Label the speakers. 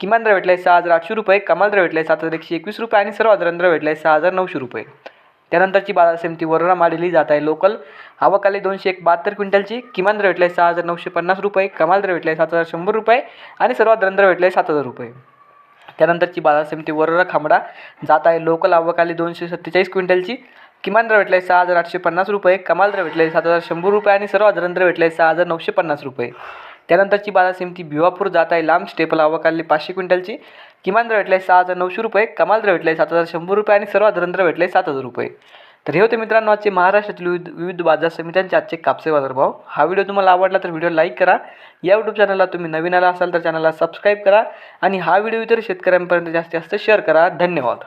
Speaker 1: किमान दर भेटला आहे सहा हजार आठशे रुपये कमाल दर भेटला आहे सात हजार एकशे एकवीस रुपये आणि सर्वात दर भेटला आहे सहा हजार नऊशे रुपये. त्यानंतरची बाजार समिती वरोरा मांडली जात आहे लोकल. आवकाली दोनशे एक बहात्तर क्विंटलची. किमान दर भेटला आहे सहा हजार नऊशे पन्नास रुपये कमाल दर भेटला आहे सात हजार शंभर रुपये आणि सर्वात दर भेटला आहे सात हजार रुपये. त्यानंतरची बाजार समिती वरोरा खांबडा जात आहे लोकल. आवकाली दोनशे सत्तेचाळीस क्विंटलची. किमान दर भेटला आहे सहा हजार आठशे पन्नास रुपये कमाल दर भेटला आहे सात हजार शंभर रुपये आणि सर्वात दर भेटला आहे सहा हजार नऊशे पन्नास रुपये. त्यानंतरची बाजार समिती भिवापूर जात आहे लांब स्टेपल आवकाली पाचशे क्विंटलची. किमान दर भेटला आहे सहा हजार नऊशे रुपये. कमाल दर भेटला आहे सात हजार शंभर रुपये आणि सर्वात दर भेटले आहे सात हजार रुपये. तर हे होते मित्रांनो आजचे महाराष्ट्रातील विविध विविध बाजार समित्यांचे आजचे कापसे बाजारभाव. हा व्हिडिओ तुम्हाला आवडला तर व्हिडिओ लाईक करा. या यूट्यूब चॅनलला तुम्ही नवीन आला असाल तर चॅनलला सबस्क्राईब करा. आणि हा व्हिडिओ इतर शेतकऱ्यांपर्यंत जास्तीत जास्त शेअर करा. धन्यवाद.